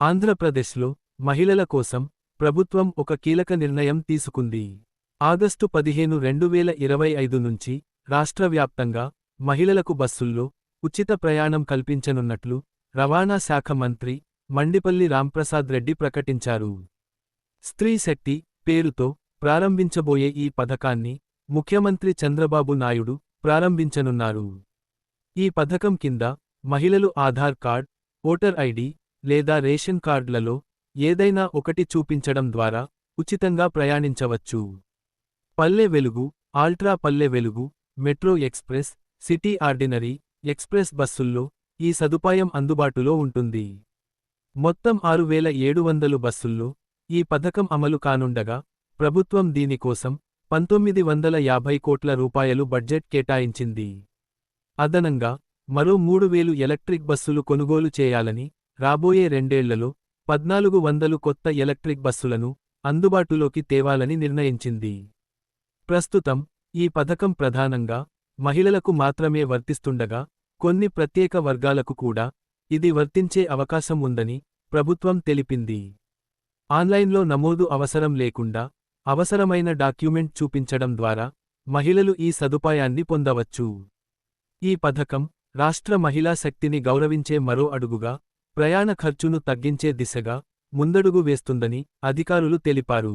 ఆంధ్రప్రదేశ్లో మహిళల కోసం ప్రభుత్వం ఒక కీలక నిర్ణయం తీసుకుంది. ఆగస్టు పదిహేను రెండు వేల ఇరవై ఐదు నుంచి రాష్ట్ర వ్యాప్తంగా మహిళలకు బస్సుల్లో ఉచిత ప్రయాణం కల్పించనున్నట్లు రవాణా శాఖ మంత్రి మండిపల్లి రాంప్రసాద్ రెడ్డి ప్రకటించారు. స్త్రీ శక్తి పేరుతో ప్రారంభించబోయే ఈ పథకాన్ని ముఖ్యమంత్రి చంద్రబాబు నాయుడు ప్రారంభించనున్నారు. ఈ పథకం కింద మహిళలు ఆధార్ కార్డ్ ఓటర్ ఐడి లేదా రేషన్ కార్డులలో ఏదైనా ఒకటి చూపించడం ద్వారా ఉచితంగా ప్రయాణించవచ్చు. పల్లె Velugu ultra Palle Velugu metro express city ordinary express బస్సుల్లో ఈ సదుపాయం అందుబాటులో ఉంటుంది. మొత్తం ఆరు వేల ఏడు వందలు బస్సుల్లో ఈ పథకం అమలు కానుండగా ప్రభుత్వం దీనికోసం పంతొమ్మిది వందల యాభై కోట్ల రూపాయలు బడ్జెట్ కేటాయించింది. అదనంగా మరో మూడు వేలు ఎలక్ట్రిక్ బస్సులు కొనుగోలు చేయాలని రాబోయే రెండేళ్ళలో పద్నాలుగు వందలు కొత్త ఎలక్ట్రిక్ బస్సులను అందుబాటులోకి తేవాలని నిర్ణయించింది. ప్రస్తుతం ఈ పథకం ప్రధానంగా మహిళలకు మాత్రమే వర్తిస్తుండగా కొన్ని ప్రత్యేక వర్గాలకు కూడా ఇది వర్తించే అవకాశం ఉందని ప్రభుత్వం తెలిపింది. ఆన్లైన్లో నమోదు అవసరం లేకుండా అవసరమైన డాక్యుమెంట్ చూపించడం ద్వారా మహిళలు ఈ సదుపాయాన్ని పొందవచ్చు. ఈ పథకం రాష్ట్ర మహిళా శక్తిని గౌరవించే మరో అడుగుగా ప్రయాణ ఖర్చును తగ్గించే దిశగా ముందడుగు వేస్తుందని అధికారులు తెలిపారు.